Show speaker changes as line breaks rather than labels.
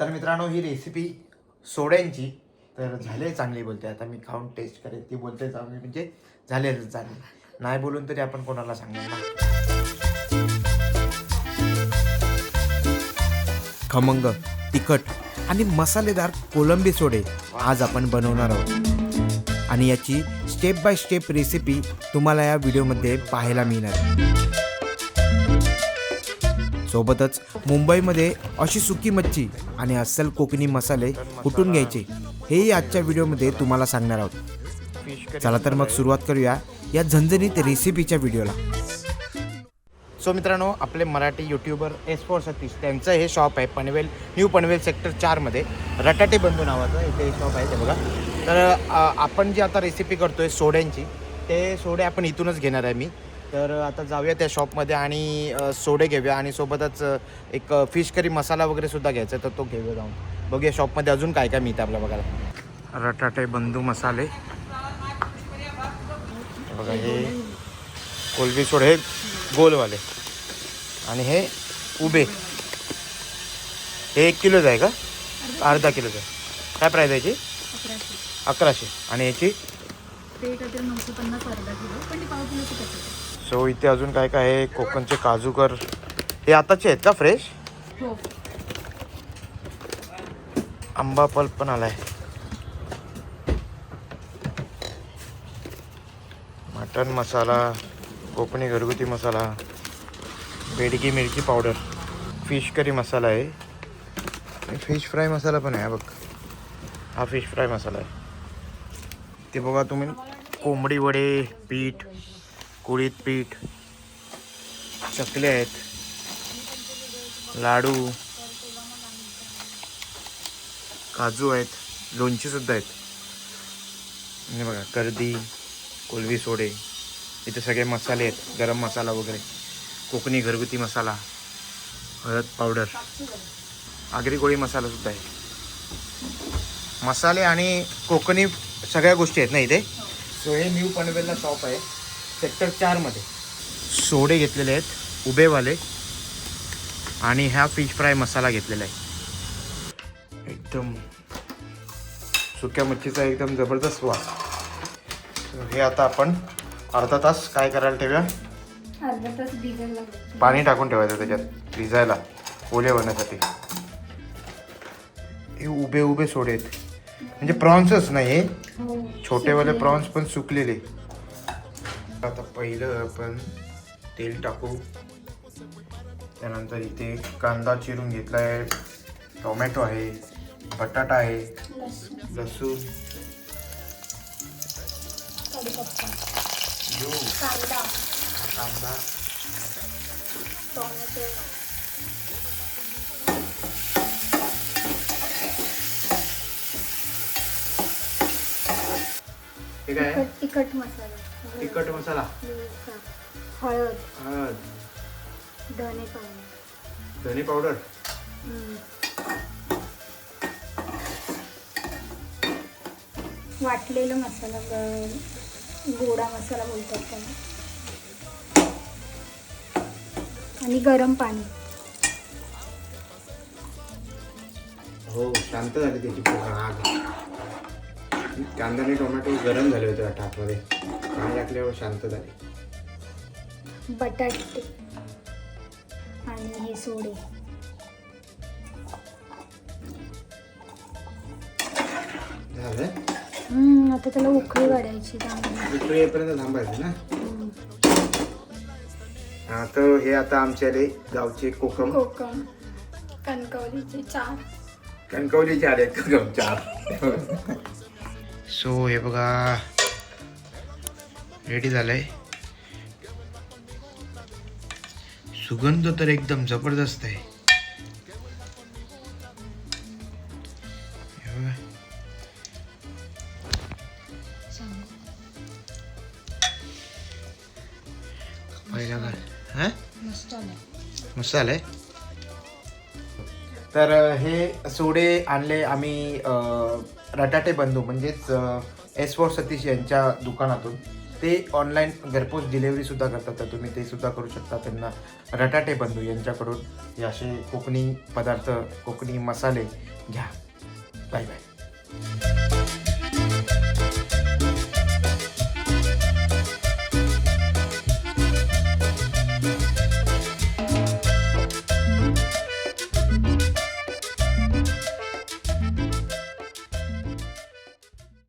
तर मित्रांनो ही रेसिपी सोड्यांची. तर झाले चांगली बोलते. आता मी खाऊन टेस्ट करेल ती बोलते चांगली म्हणजे झाले. चांगली नाही बोलून तरी आपण कोणाला सांगणार ना? खमंग तिखट आणि मसालेदार कोलंबी सोडे आज आपण बनवणार आहोत. आणि याची स्टेप बाय स्टेप रेसिपी तुम्हाला या व्हिडिओमध्ये पाहायला मिळणार. सोबतच मुंबईमध्ये अशी सुकी मच्छी आणि अस्सल कोकणी मसाले कुठून घ्यायचे हेही आजच्या व्हिडिओमध्ये तुम्हाला सांगणार आहोत. चला तर मग सुरुवात करूया या झणझणीत रेसिपीच्या व्हिडिओला. सो मित्रांनो आपले Marathi YouTuber S four Satish त्यांचं हे शॉप आहे पनवेल न्यू पनवेल सेक्टर चारमध्ये रटाटे बंधू नावाचं इथे शॉप आहे ते बघा. तर आपण जी आता रेसिपी करतो आहे सोड्यांची ते सोडे आपण इथूनच घेणार आहे मी. तर आता जाऊया त्या शॉपमध्ये आणि सोडे घेऊया आणि सोबतच एक फिश करी मसाला वगैरे सुद्धा घ्यायचा आहे, तर तो घेऊया जाऊन. बघूया शॉपमध्ये अजून काय काय मिळतं आपल्या बघायला. रटाटे बंधू मसाले. बघा हे कोलबी सोड हे गोलवाले. आणि हे उभे. हे एक किलोच आहे का? अर्धा किलोचं आहे. काय प्राईस आहे याची?
अकराशे.
अकराशे. आणि याची?
ते काहीतरी नऊशे पन्नास अर्धा किलो पण ते पाव किलोची पॅकेट
सो इथे अजून काय काय आहे? कोकणचे काजूकर. हे आताचे आहेत का फ्रेश?
हो.
आंबा पल्प पण आलाय. मटन मसाला कोकणी घरगुती मसाला बेडगी मिरची पावडर फिश करी मसाला आहे. फिश फ्राय मसाला पण आहे बघ. हा फिश फ्राय मसाला आहे. ते बघा तुम्ही कोंबडी वडे पीठ कुळीत पीठ चकले आहेत लाडू काजू आहेत लोणचीसुद्धा आहेत. म्हणजे बघा कर्दी कोलवी सोडे इथे सगळे मसाले आहेत गरम मसाला वगैरे कोकणी घरगुती मसाला हळद पावडर आगरी गोळी मसालासुद्धा आहे. मसाले आणि कोकणी सगळ्या गोष्टी आहेत ना इथे? सो हे न्यू पनवेलला शॉप आहे. सेक्टर चारमध्ये. सोडे घेतलेले आहेत उभेवाले. आणि ह्या फिश फ्राय मसाला घेतलेला आहे. एकदम सुक्या मच्छीचा एकदम जबरदस्त वास. हे आता आपण अर्धा तास काय करायला ठेवूया?
अर्धा तास भिजायला लागतो.
पाणी टाकून ठेवायचं त्याच्यात भिजायला ओले होण्यासाठी हे उभे उभे सोडे आहेत. म्हणजे प्रॉन्सच नाही हे.
हो
छोटेवाले प्रॉन्स पण सुकलेले. आता पहिलं आपण तेल टाकू. त्यानंतर इथे कांदा चिरून घेतला आहे टोमॅटो आहे बटाटा आहे
लसूण कांदा
कांदा.
टोमॅटो.
हे काय?
तिखट मसाला.
तिखट मसाला.
हळद.
हळद.
धने पावडर.
धने पावडर.
वाटलेला मसाला गोडा मसाला बोलतात त्याला. आणि गरम पाणी.
हो शांत झाली त्याची आग कांदा आणि टोमॅटो गरम झाले होते वाटतं आतमध्ये. पाणी टाकल्यावर शांत झाले.
बटाटे आणि हे सोडे.
झालं?
आता त्याला उकळी वाढायची चांगली.
इकडे येईपर्यंत थांबायचं ना. हा तर हे आता आमचे आले गावचे कोकम.
कोकम. कणकवलीचे चार.
कणकवलीचे आले कोकम चार. सो हे बघा. रेडी झालंय. सुगंध तर एकदम जबरदस्त आहे. हे पहिला घाल
आलं
तर हे सोडे आणले आम्ही रटाटे बंधू म्हणजेच एस फोर सतीश यांच्या दुकानातून ते ऑनलाईन घरपोच डिलेवरीसुद्धा करतात. तर तुम्ही ते सुद्धा करू शकता त्यांना. रटाटे बंधू यांच्याकडून हे असे कोकणी पदार्थ कोकणी मसाले घ्या. Bye bye